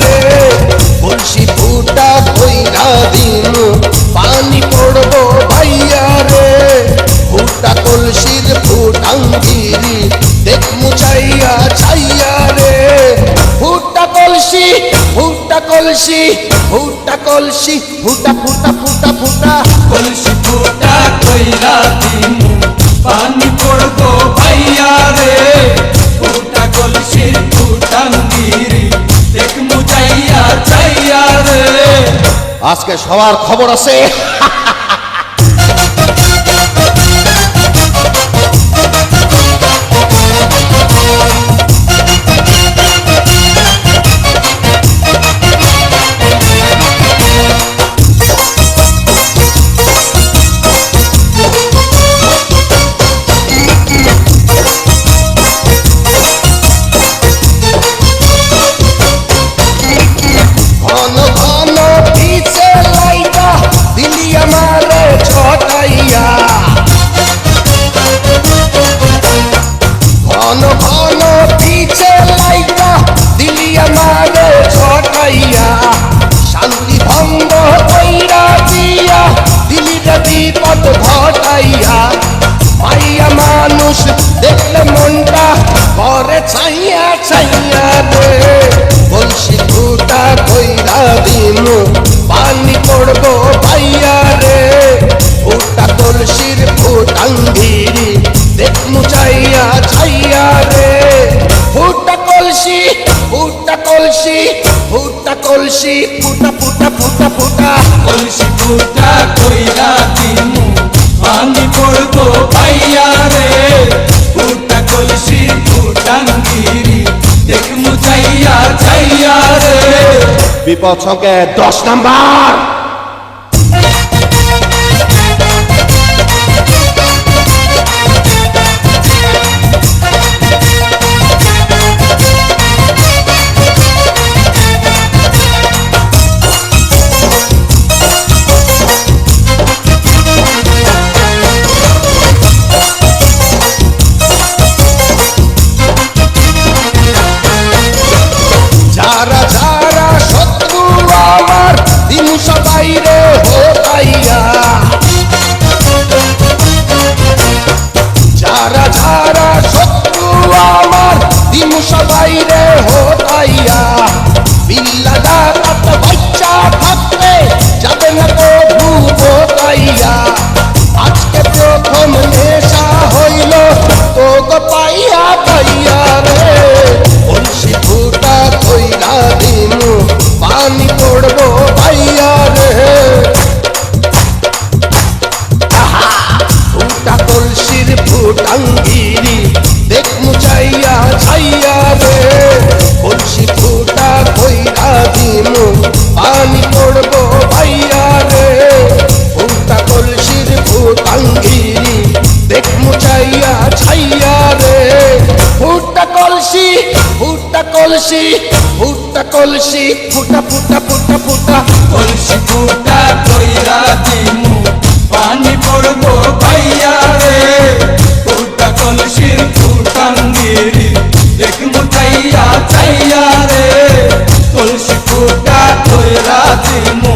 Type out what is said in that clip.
রে। কলসি ফুটা কইরা দিন পানি পড়ব ভাইয়া রে। ফুটা কলসির ফুটাঙ্গিরি দেখমু চাইয়া চাইয়া রে। ফুটা কলসি ফুটা কলসি ফুটা কলসি, ফুটা ফুটা ফুটা ফুটা। কলসি ফুটা কইরা দিন পানি পড়ব ভাইয়া রে। আজকে সবার খবর আছে। কলসি ফুটা কলসি ফুটা কলসি ফুটা ফুটা ফুটা ফুটা। কলসি ফুটা কইরা দিমু পানি পড়ব ভাইয়া রে। ফুটা কলসি ফুটাঙ্গিরি দেখ মুচাইয়া চাইয়া রে। বিপদ সঙ্গে দশ নাম্বার। যারা যারা শত্রু আমার হিংসা বাইরে হোতাইয়া যারা যারা শত্রু আমার দিন সবাই রে হোতাইয়া বিল্লা কলসি, ফুটা কলসি, ফুটা ফুটা ফুটা ফুটা। কলসি ফুটা কইরা দিমু, পানি পড়ব ভাইয়া রে। ফুটা কলসির ফুটাঙ্গিরি দেখমু চাইয়া চাইয়া রে। কলসি ফুটা কইরা দিমু